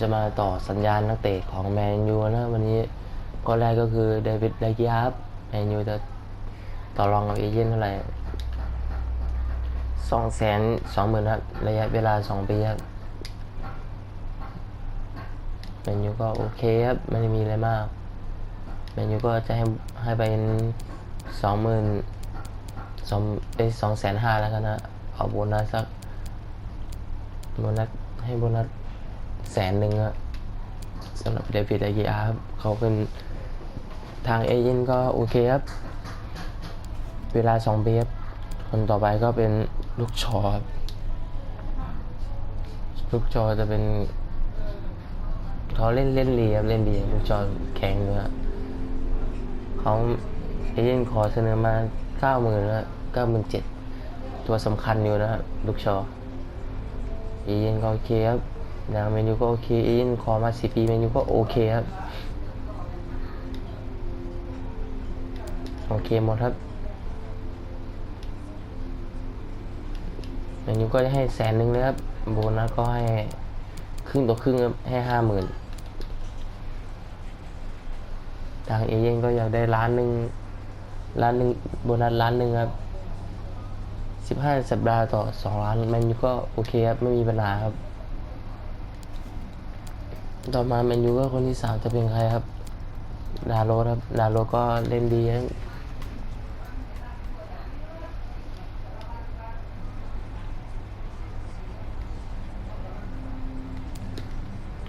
จะมาต่อสัญญาณนักเตะของแมนยูนะวันนี้ก็แรกก็คือเดวิดไลกิอาครับแมนยูจะต่อรองกับเอเย่นเท่าไหร่สองแสนสองหมื่นครับระยะเวลาสองปีครับแมนยูก็โอเคครับไม่ได้มีอะไรมากแมนยูก็จะให้ให้ไปสองหมื่นสองไปสองแสนห้าแล้วกันนะเอาโบนัสสักโบนัสให้โบนัส แสนหนึ่งอะสำหรับเดวิดอเกียครับเขาเป็นทางเอเย่นก็โอเคครับ เวลาสองปีครับคนต่อไปก็เป็นลูกชอครับลูกชอจะเป็นเขาเล่นเล่นดีครับเล่นดีลูกชอแข็งด้วยครับเขาเอเย่นขอเสนอมาเก้าหมื่นแล้วเก้าหมื่นเจ็ดตัวสำคัญอยู่นะครับลูกชอเอเย่นก็โอเคครับ อย่างเมนูก็โอเคอเย่นขอมาสิปีเมนูก็โอเคครับ โอเคหมดครับ เมนูก็จะให้แสนหนึ่งเลยครับโบนัสก็ให้ครึ่งต่อครึ่งครับให้ห้าหมื่นทางเอเย่นก็อยากได้ล้านหนึ่งล้านหนึ่งโบนัสล้านหนึ่งครับสิบห้าสัปดาห์ต่อสองล้านแมนูก็โอเคครับ ไม่มีปัญหาครับ ต่อมาแมนยูก็คนที่สามจะเป็นใครครับ ดาโรครับ ดาโรก็เล่นดีครับ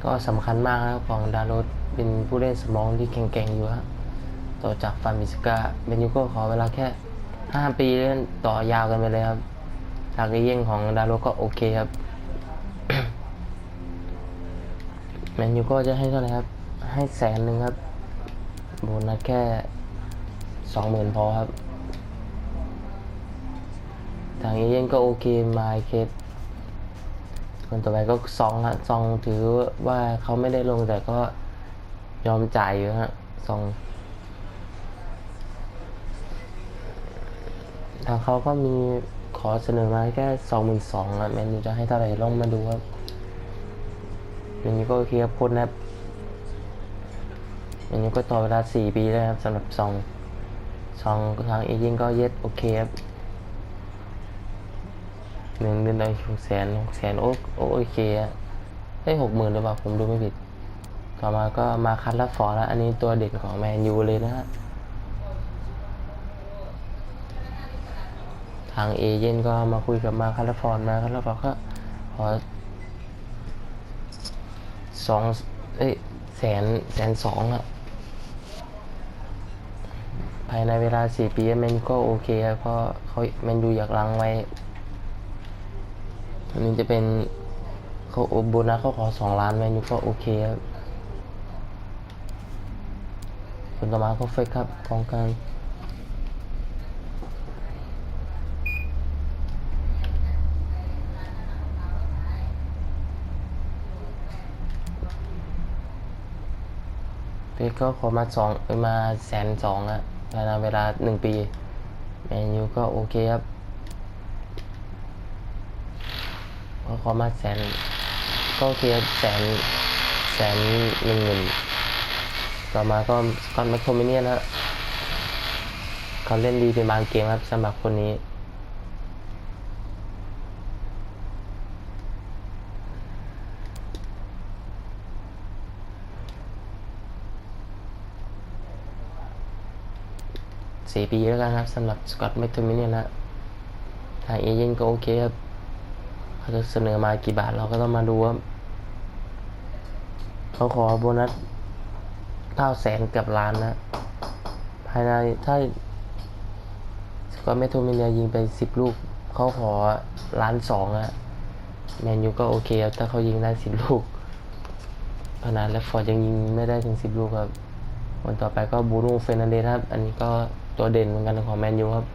ก็สำคัญมากครับของดาโรเป็นผู้เล่นสมองที่แข็งๆอยู่ครับต่อจากฟาร์มิสกาแมนยูก็ขอเวลาแค่ห้าปีเล่นต่อยาวกันไปเลยครับทางเย่งของดาโรก็โอเคครับ แมนยูก็จะให้เท่าไหร่ครับ ให้แสนหนึ่งครับ โบนัสแค่สองหมื่นพอครับ ทางเอเย่นก็โอเคมาเคสคนต่อไปก็ซองฮะซองถือว่าเขาไม่ได้ลงแต่ก็ยอมจ่ายอยู่ฮะซองทางเขาก็มีขอเสนอมาแค่สองหมื่นสองอะแมนยูจะให้เท่าไหร่ลองมาดูครับ แมนยูก็โอเคครับคนนะครับแมนยูก็ต่อเวลาสี่ปีแล้วครับสำหรับซองซองทางเอเย่นก็เย็ดโอเคครับหนึ่งเดือนละหกแสนหกแสนโอโอโอเคอะได้หกหมื่นหรือเปล่าผมดูไม่ผิด ต่อมาก็มาคัตลัฟฟอร์แล้ว อันนี้ตัวเด่นของแมนยูเลยนะฮะทางเอเย่นก็มาคุยกับมาคาราฟอนมาคาราฟอนก็ขอ สองเอ้ยแสนแสนสองอะภายในเวลาสี่ปีแมนยูก็โอเคครับเพราะเขาแมนยูอยากลังไว้อันนี้จะเป็นเขาโบนัสเขาขอสองล้านแมนยูก็โอเคครับคนต่อมาก็เฟกครับกองกลาง เพก็ขอมาสองเอ้ยมาแสนสองอะภายในเวลาหนึ่งปีแมนยูก็โอเคครับก็ขอมาแสนก็โอเคครับแสนแสนหนึ่งหมื่นต่อมาก็สกอตแมคโทมิเนียนฮะเขาเล่นดีเป็นบางเกมครับสำหรับคนนี้ สี่ปีแล้วกันครับสำหรับสกอตแมคโทมิเนียนะทางเอเย่นก็โอเคครับเขาจะเสนอมากี่บาทเราก็ต้องมาดูว่าเขาขอโบนัสเก้าแสนกับล้านนะภายในถ้าสกอตแมคโทมิเนียยิงไปสิบลูกเขาขอล้านสองอะแมนยูก็โอเคครับถ้าเขายิงได้สิบลูกขนาดแลฟฟอร์ดยังยิงไม่ได้ถึงสิบลูกครับคนต่อไปก็บูโน่เฟรนันเดสครับ อันนี้ก็ ตัวเด่นเหมือนกันของแมนยูครับ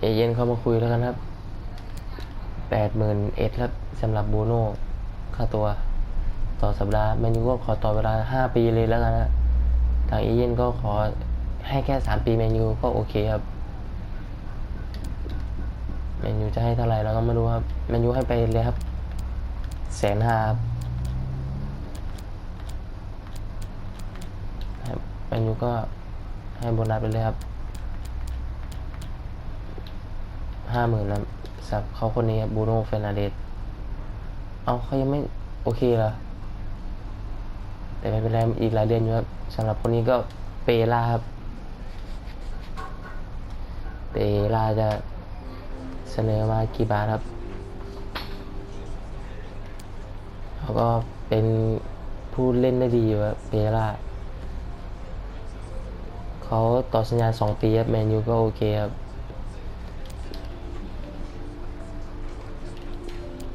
เอเย่นเข้ามาคุยแล้วกันครับแปดหมื่นเอ็ดครับสำหรับบูโน่ค่าตัวต่อสัปดาห์แมนยูก็ขอต่อเวลาห้าปีเลยแล้วกันนะทางเอเย่นก็ขอให้แค่สามปีแมนยูก็โอเคครับแมนยูจะให้เท่าไหร่เราก็ไม่รู้ครับแมนยูให้ไปเลยครับแสนห้าครับครับ แมนยูก็ให้โบนัสไปเลยครับห้าหมื่นนะครับเขาคนนี้บูโน่เฟนันเดสเอาเขายังไม่โอเคเหรอแต่ไม่เป็นไรอีกหลายเดือนอยู่ครับสำหรับคนนี้ก็เปล่าครับ เปล่าจะเสนอมากี่บาทครับเขาก็เป็นผู้เล่นได้ดีอยู่ครับเปล่า เขาต่อสัญญาสองปีครับแมนยูก็โอเคครับ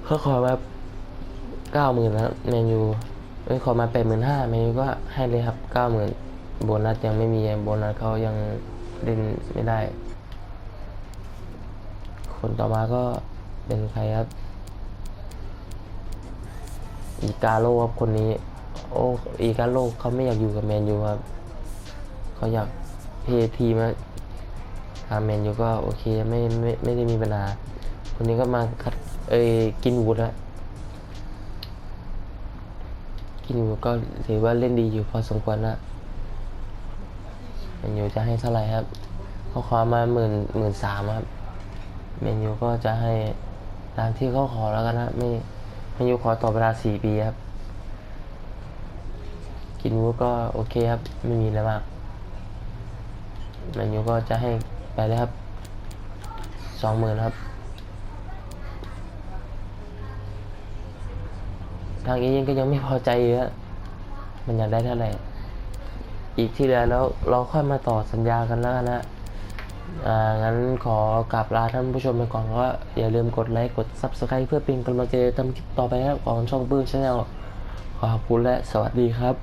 เขาขอมาเก้าหมื่นครับแมนยูเอ้ยขอมาแปดหมื่นห้าแมนยูก็ให้เลยครับเก้าหมื่นโบนัสยังไม่มีโบนัสเขายังเล่นไม่ได้ คนต่อมาก็เป็นใครครับอีกาโลครับคนนี้ โอ้อีกาโลเขาไม่อยากอยู่กับแมนยูครับ เขาอยากเพย์ทีมาทางแมนอยู่ก็โอเคไม่ไม่ไม่ได้มีปัญหาคนนี้ก็มาคัดเอ้กินวูดแล้วกินวูดก็ถือว่าเล่นดีอยู่พอสมควรนะแมนยูจะให้เท่าไหร่ครับเขาขอมาหมื่นหมื่นสามครับเมนยูก็จะให้ตามที่เขาขอแล้วกันนะไม่เมนยูขอต่อเวลาสี่ปีครับกินวูดก็โอเคครับไม่มีอะไรมาก เมนยูก็จะให้ไปเลยครับสองหมื่นครับ ทางเอเย่นก็ยังไม่พอใจเยอะมันอยากได้เท่าไหร่ อีกที่เหลือแล้วเราค่อยมาต่อสัญญากันแล้วนะอ่างั้นขอกลับลาท่านผู้ชมไปก่อนก็อย่าลืมกดไลค์กด Subscribe เพื่อเป็นกำลังใจทำคลิปต่อไปครับของช่องปื้มชาแนลขอบคุณและสวัสดีครับ